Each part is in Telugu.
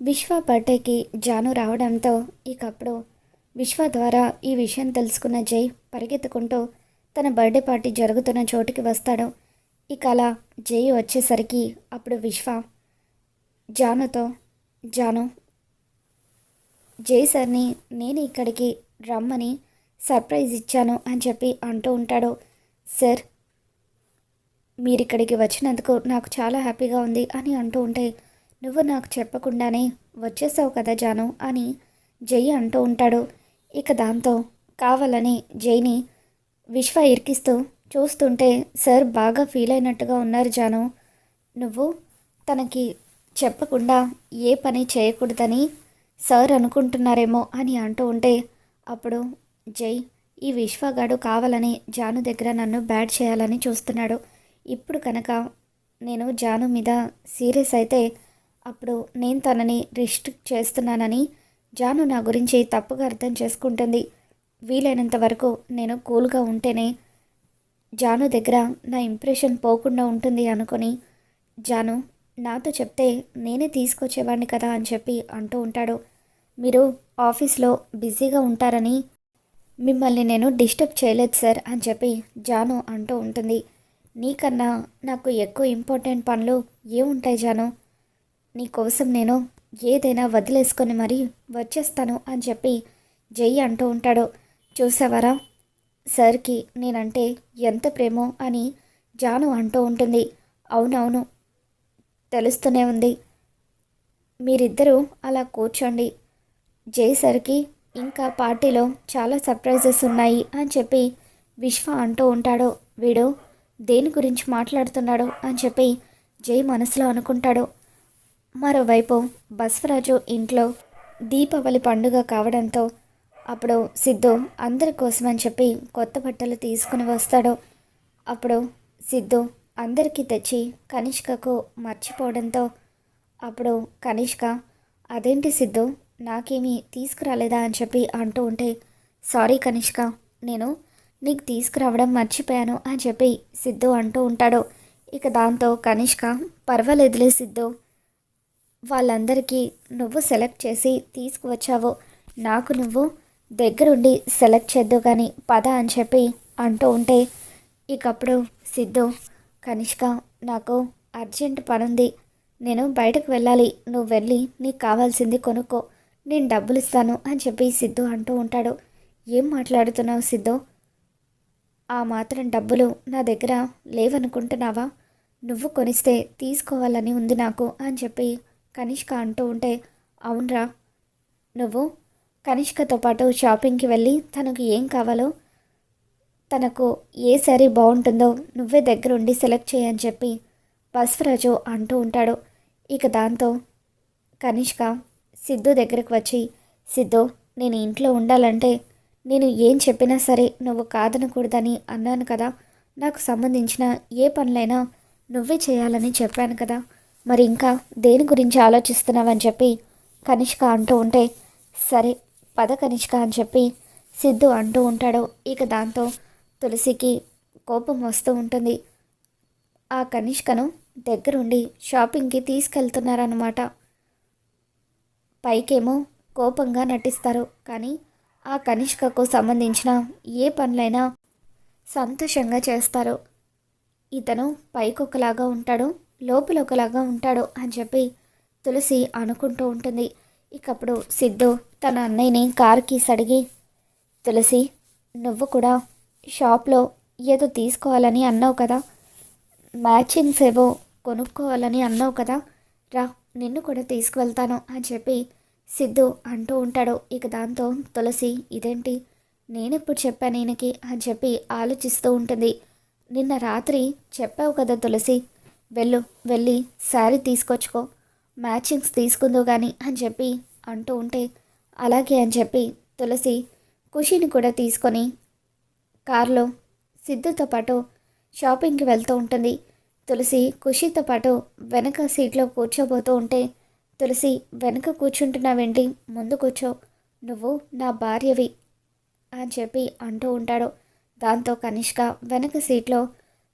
విశ్వ బర్త్డేకి జాను రావడంతో ఇకప్పుడు విశ్వ ద్వారా ఈ విషయం తెలుసుకున్న జై పరిగెత్తుకుంటూ తన బర్త్డే పార్టీ జరుగుతున్న చోటుకి వస్తాడు. ఇక అలా జై వచ్చేసరికి అప్పుడు విశ్వ జానుతో జాను జై సార్ని నేను ఇక్కడికి రమ్మని సర్ప్రైజ్ ఇచ్చాను అని చెప్పి అంటూ ఉంటాడు. సార్ మీరు ఇక్కడికి వచ్చినందుకు నాకు చాలా హ్యాపీగా ఉంది అని అంటూ ఉంటే నువ్వు నాకు చెప్పకుండానే వచ్చేసావు కదా జాను అని జై అంటూ ఉంటాడు. ఇక దాంతో కావాలని జైని విశ్వ ఇరికిస్తూ చూస్తుంటే సార్ బాగా ఫీల్ అయినట్టుగా ఉన్నారు జాను. నువ్వు తనకి చెప్పకుండా ఏ పని చేయకూడదని సార్ అనుకుంటున్నారేమో అని అంటూ ఉంటే అప్పుడు జై ఈ విశ్వగాడు కావాలని జాను దగ్గర నన్ను బ్యాడ్ చేయాలని చూస్తున్నాడు. ఇప్పుడు కనుక నేను జాను మీద సీరియస్ అయితే అప్పుడు నేను తనని రిస్ట్రిక్ట్ చేస్తున్నానని జాను నా గురించి తప్పుగా అర్థం చేసుకుంటుంది. వీలైనంత వరకు నేను కూల్గా ఉంటేనే జాను దగ్గర నా ఇంప్రెషన్ పోకుండా ఉంటుంది అనుకొని జాను నాతో చెప్తే నేనే తీసుకొచ్చేవాడిని కదా అని చెప్పి అంటూ ఉంటాడు. మీరు ఆఫీస్లో బిజీగా ఉంటారని మిమ్మల్ని నేను డిస్టర్బ్ చేయలేదు సార్ అని చెప్పి జాను అంటూ ఉంటుంది. నీకన్నా నాకు ఎక్కువ ఇంపార్టెంట్ పనులు ఏముంటాయి జాను? నీకోసం నేను ఏదైనా వదిలేసుకొని మరీ వచ్చేస్తాను అని చెప్పి జై అంటూ ఉంటాడు. చూసావరా? సార్కి నేనంటే ఎంత ప్రేమో అని జాను అంటూ ఉంటుంది. అవునవును తెలుస్తూనే ఉంది. మీరిద్దరూ అలా కూర్చోండి. జై సార్కి ఇంకా పార్టీలో చాలా సర్ప్రైజెస్ ఉన్నాయి అని చెప్పి విశ్వ అంటూ ఉంటాడు. వీడు దేని గురించి మాట్లాడుతున్నాడు అని చెప్పి జై మనసులో అనుకుంటాడు. మరోవైపు బస్వరాజు ఇంట్లో దీపావళి పండుగ కావడంతో అప్పుడు సిద్ధు అందరి కోసమని చెప్పి కొత్త బట్టలు తీసుకుని వస్తాడు. అప్పుడు సిద్ధు అందరికీ తెచ్చి కనిష్కకు మర్చిపోవడంతో అప్పుడు కనిష్క అదేంటి సిద్ధు? నాకేమీ తీసుకురాలేదా? అని చెప్పి అంటూ ఉంటే సారీ కనిష్క నేను నీకు తీసుకురావడం మర్చిపోయాను అని చెప్పి సిద్ధు అంటూ ఉంటాడు. ఇక దాంతో కనిష్క పర్వాలేదులే సిద్ధు వాళ్ళందరికీ నువ్వు సెలెక్ట్ చేసి తీసుకువచ్చావు. నాకు నువ్వు దగ్గరుండి సెలెక్ట్ చేద్దు కానీ పద అని చెప్పి అంటూ ఉంటే ఇకప్పుడు సిద్ధు కనిష్క నాకు అర్జెంట్ పనుంది. నేను బయటకు వెళ్ళాలి. నువ్వు వెళ్ళి నీకు కావాల్సింది కొనుక్కో. నేను డబ్బులు ఇస్తాను అని చెప్పి సిద్ధు అంటూ ఉంటాడు. ఏం మాట్లాడుతున్నావు సిద్ధు? ఆ మాత్రం డబ్బులు నా దగ్గర లేవనుకుంటున్నావా? నువ్వు కొనిస్తే తీసుకోవాలని ఉంది నాకు అని చెప్పి కనిష్క అంటూ ఉంటే అవునరా నువ్వు కనిష్కతో పాటు షాపింగ్కి వెళ్ళి తనకు ఏం కావాలో తనకు ఏ శారీ బాగుంటుందో నువ్వే దగ్గరుండి సెలెక్ట్ చేయని చెప్పి బస్వరాజు అంటూ ఉంటాడు. ఇక దాంతో కనిష్క సిద్ధు దగ్గరకు వచ్చి సిద్ధు నేను ఇంట్లో ఉండాలంటే నేను ఏం చెప్పినా సరే నువ్వు కాదనకూడదని అన్నాను కదా. నాకు సంబంధించిన ఏ పనులైనా నువ్వే చేయాలని చెప్పాను కదా. మరి ఇంకా దేని గురించి ఆలోచిస్తున్నావని చెప్పి కనిష్క అంటూ ఉంటే సరే పద కనిష్క అని చెప్పి సిద్ధు అంటూ ఉంటాడు. ఇక దాంతో తులసికి కోపం వస్తూ ఉంటుంది. ఆ కనిష్కను దగ్గరుండి షాపింగ్కి తీసుకెళ్తున్నారన్నమాట. పైకేమో కోపంగా నటిస్తారు. కానీ ఆ కనిష్కకు సంబంధించిన ఏ పనులైనా సంతోషంగా చేస్తారు. ఇతను పైకొకలాగా ఉంటాడు. లోపల ఒకలాగా ఉంటాడు అని చెప్పి తులసి అనుకుంటూ ఉంటుంది. ఇకప్పుడు సిద్ధు తన అన్నయ్యని కారుకి సడిగి తులసి నువ్వు కూడా షాప్లో ఏదో తీసుకోవాలని అన్నావు కదా? మ్యాచింగ్స్ ఏవో కొనుక్కోవాలని అన్నావు కదా? రా నిన్ను కూడా తీసుకువెళ్తాను అని చెప్పి సిద్ధు అంటూ ఉంటాడు. ఇక దాంతో తులసి ఇదేంటి? నేనెప్పుడు చెప్పాను ఈయనకి? అని చెప్పి ఆలోచిస్తూ ఉంటుంది. నిన్న రాత్రి చెప్పావు కదా తులసి వెళ్ళు వెళ్ళి శారీ తీసుకొచ్చుకో. మ్యాచింగ్స్ తీసుకుందో కానీ అని చెప్పి అంటూ ఉంటే అలాగే అని చెప్పి తులసి ఖుషిని కూడా తీసుకొని కారులో సిద్ధుతో పాటు షాపింగ్కి వెళ్తూ ఉంటుంది. తులసి ఖుషితో పాటు వెనక సీట్లో కూర్చోబోతూ ఉంటే తులసి వెనక కూర్చుంటున్నావేంటి? ముందు కూర్చో. నువ్వు నా భార్యవి అని చెప్పి అంటూ ఉంటాడు. దాంతో కనిష్క వెనక సీట్లో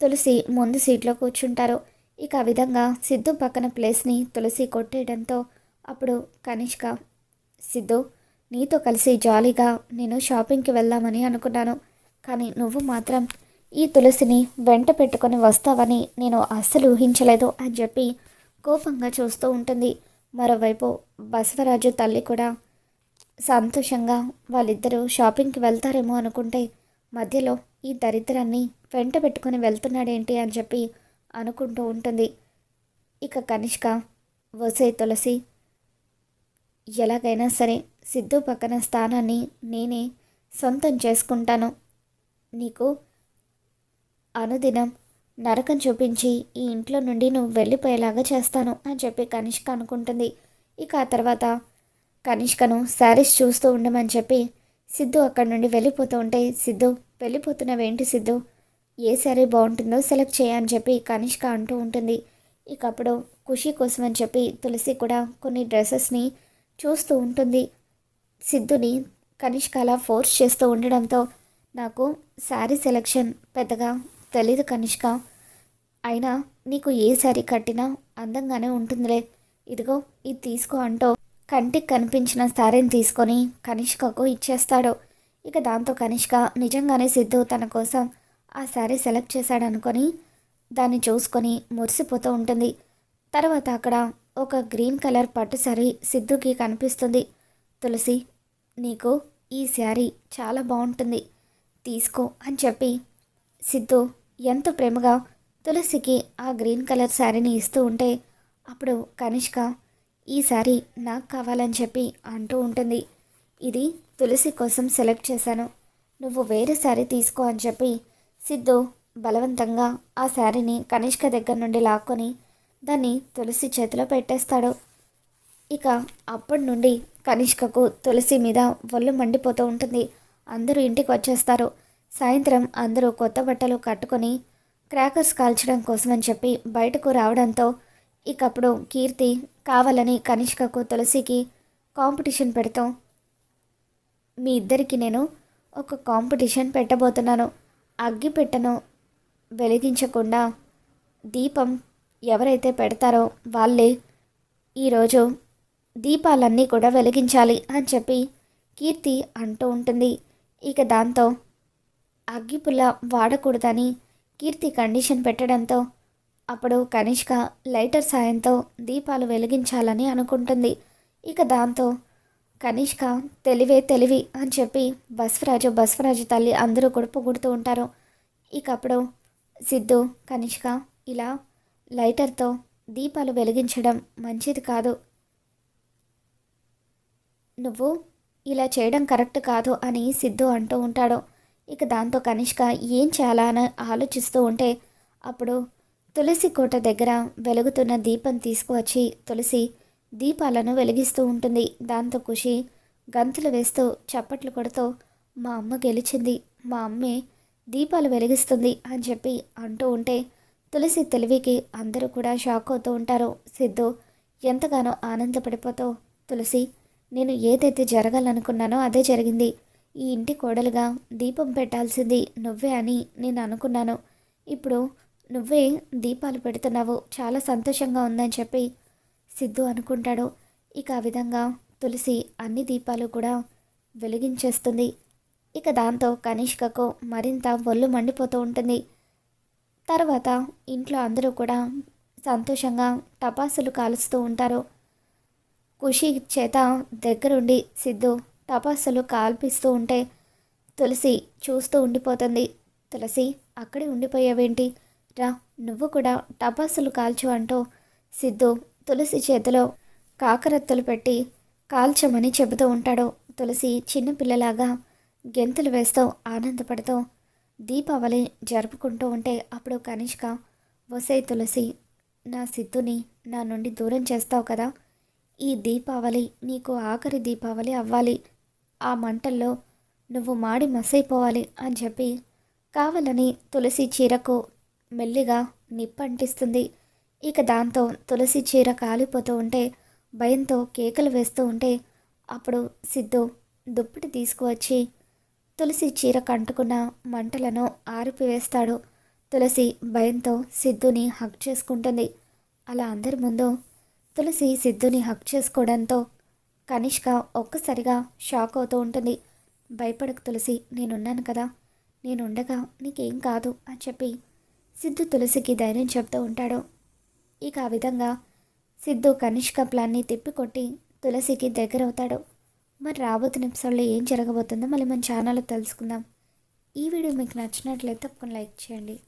తులసి ముందు సీట్లో కూర్చుంటారు. ఇక ఆ విధంగా సిద్ధు పక్కన ప్లేస్ని తులసి కొట్టేయడంతో అప్పుడు కనిష్క సిద్ధు నీతో కలిసి జాలీగా నేను షాపింగ్కి వెళ్దామని అనుకున్నాను. కానీ నువ్వు మాత్రం ఈ తులసిని వెంట పెట్టుకొని వస్తావని నేను అస్సలు ఊహించలేదు అని చెప్పి కోపంగా చూస్తూ ఉంటుంది. మరోవైపు బసవరాజు తల్లి కూడా సంతోషంగా వాళ్ళిద్దరూ షాపింగ్కి వెళ్తారేమో అనుకుంటే మధ్యలో ఈ దరిద్రాన్ని వెంట పెట్టుకొని వెళ్తున్నాడేంటి అని చెప్పి అనుకుంటూ ఉంటుంది. ఇక కనిష్క వసే తులసి ఎలాగైనా సరే సిద్ధు పక్కన స్థానాన్ని నేనే సొంతం చేసుకుంటాను. నీకు అనుదినం నరకం చూపించి ఈ ఇంట్లో నుండి నువ్వు వెళ్ళిపోయేలాగా చేస్తాను అని చెప్పి కనిష్క అనుకుంటుంది. ఇక ఆ తర్వాత కనిష్కను శారీస్ చూస్తూ ఉండమని చెప్పి సిద్ధు అక్కడి నుండి వెళ్ళిపోతూ ఉంటే సిద్ధు వెళ్ళిపోతున్నావేంటి సిద్ధు? ఏ శారీ బాగుంటుందో సెలెక్ట్ చేయని చెప్పి కనిష్క అంటూ ఉంటుంది. ఇక అప్పుడు ఖుషి కోసం అని చెప్పి తులసి కూడా కొన్ని డ్రెస్సెస్ని చూస్తూ ఉంటుంది. సిద్ధుని కనిష్క అలా ఫోర్స్ చేస్తూ ఉండడంతో నాకు శారీ సెలెక్షన్ పెద్దగా తెలీదు కనిష్క. అయినా నీకు ఏ శారీ కట్టినా అందంగానే ఉంటుందిలే. ఇదిగో ఇది తీసుకో అంటూ కంటికి కనిపించిన శారీని తీసుకొని కనిష్కకు ఇచ్చేస్తాడు. ఇక దాంతో కనిష్క నిజంగానే సిద్ధు తన కోసం ఆ శారీ సెలెక్ట్ చేశాడనుకొని దాన్ని చూసుకొని మురిసిపోతూ ఉంటుంది. తర్వాత అక్కడ ఒక గ్రీన్ కలర్ పట్టు శారీ సిద్ధుకి కనిపిస్తుంది. తులసి నీకు ఈ శారీ చాలా బాగుంటుంది. తీసుకో అని చెప్పి సిద్ధు ఎంతో ప్రేమగా తులసికి ఆ గ్రీన్ కలర్ శారీని ఇస్తూ ఉంటే అప్పుడు కనిష్క ఈ శారీ నాకు కావాలని చెప్పి అంటూ ఉంటుంది. ఇది తులసి కోసం సెలెక్ట్ చేశాను. నువ్వు వేరే శారీ తీసుకో అని చెప్పి సిద్ధు బలవంతంగా ఆ శారీని కనిష్క దగ్గర నుండి లాక్కొని దాన్ని తులసి చేతిలో పెట్టేస్తాడు. ఇక అప్పటి నుండి కనిష్కకు తులసి మీద ఒళ్ళు మండిపోతూ ఉంటుంది. అందరూ ఇంటికి వచ్చేస్తారు. సాయంత్రం అందరూ కొత్త బట్టలు కట్టుకొని క్రాకర్స్ కాల్చడం కోసమని చెప్పి బయటకు రావడంతో ఇకప్పుడు కీర్తి కావాలని కనిష్కకు తులసికి కాంపిటీషన్ పెడతాం మీ ఇద్దరికి నేను ఒక కాంపిటీషన్ పెట్టబోతున్నాను. అగ్గిపెట్టను వెలిగించకుండా దీపం ఎవరైతే పెడతారో వాళ్ళే ఈరోజు దీపాలన్నీ కూడా వెలిగించాలి అని చెప్పి కీర్తి అంటూ ఉంటుంది. ఇక దాంతో అగ్గిపుల్ల వాడకూడదని కీర్తి కండిషన్ పెట్టడంతో అప్పుడు కనిష్క లైటర్ సాయంతో దీపాలు వెలిగించాలని అనుకుంటుంది. ఇక దాంతో కనిష్క తెలివే తెలివి అని చెప్పి బస్వరాజు బస్వరాజు తల్లి అందరూ కూడా పొగుడుతూ ఉంటారు. ఇకప్పుడు సిద్ధు కనిష్క ఇలా లైటర్తో దీపాలు వెలిగించడం మంచిది కాదు. నువ్వు ఇలా చేయడం కరెక్ట్ కాదు అని సిద్ధు అంటూ ఉంటాడు. ఇక దాంతో కనిష్క ఏం చేయాలా అని ఆలోచిస్తూ ఉంటే అప్పుడు తులసి కోట దగ్గర వెలుగుతున్న దీపం తీసుకువచ్చి తులసి దీపాలను వెలిగిస్తూ ఉంటుంది. దాంతో ఖుషి గంతులు వేస్తూ చప్పట్లు కొడుతూ మా అమ్మ గెలిచింది. మా అమ్మే దీపాలు వెలిగిస్తుంది అని చెప్పి అంటూ ఉంటే తులసి తెలివికి అందరూ కూడా షాక్ అవుతూ ఉంటారు. సిద్ధు ఎంతగానో ఆనందపడిపోతూ తులసి నేను ఏదైతే జరగాలనుకున్నానో అదే జరిగింది. ఈ ఇంటి కోడలుగా దీపం పెట్టాల్సింది నువ్వే అని నేను అనుకున్నాను. ఇప్పుడు నువ్వే దీపాలు పెడుతున్నావు. చాలా సంతోషంగా ఉందని చెప్పి సిద్ధు అనుకుంటాడు ఇక ఆ విధంగా తులసి అన్ని దీపాలు కూడా వెలిగించేస్తుంది. ఇక దాంతో కనిష్కకు మరింత ఒళ్ళు మండిపోతూ ఉంటుంది. తర్వాత ఇంట్లో అందరూ కూడా సంతోషంగా టపాసులు కాలుస్తూ ఉంటారు. ఖుషి చేత దగ్గరుండి సిద్ధు టపాసులు కాల్పిస్తూ ఉంటే తులసి చూస్తూ ఉండిపోతుంది. తులసి అక్కడే ఉండిపోయావేంటి? రా నువ్వు కూడా టపాసులు కాల్చు అంటూ సిద్ధు తులసి చేతిలో కాకరత్తులు పెట్టి కాల్చమని చెబుతూ ఉంటాడు. తులసి చిన్నపిల్లలాగా గెంతులు వేస్తూ ఆనందపడుతూ దీపావళి జరుపుకుంటూ ఉంటే అప్పుడు కనిష్క వసే తులసి నా సిద్ధుని నా నుండి దూరం చేస్తావు కదా. ఈ దీపావళి నీకు ఆఖరి దీపావళి అవ్వాలి. ఆ మంటల్లో నువ్వు మాడి మసైపోవాలి అని చెప్పి కావాలని తులసి చీరకు మెల్లిగా నిప్పంటిస్తుంది. ఇక దాంతో తులసి చీర కాలిపోతూ ఉంటే భయంతో కేకలు వేస్తూ ఉంటే అప్పుడు సిద్ధు దుప్పటి తీసుకువచ్చి తులసి చీర కంటుకున్న మంటలను ఆరిపివేస్తాడు. తులసి భయంతో సిద్ధుని హక్ చేసుకుంటుంది. అలా అందరి ముందు తులసి సిద్ధుని హక్ చేసుకోవడంతో కనిష్క ఒక్కసారిగా షాక్ అవుతూ ఉంటుంది. భయపడకు తులసి నేనున్నాను కదా. నేనుండగా నీకేం కాదు అని చెప్పి సిద్ధు తులసికి ధైర్యం చెప్తూ ఉంటాడు. ఇక ఆ విధంగా సిద్ధు కనిష్క ప్లాన్ని తిప్పికొట్టి తులసికి దగ్గరవుతాడు. మరి రాబోతున్న ఎపిసోడ్లో ఏం జరగబోతుందో మళ్ళీ మన ఛానల్లో తెలుసుకుందాం. ఈ వీడియో మీకు నచ్చినట్లయితే తప్పకుండా లైక్ చేయండి.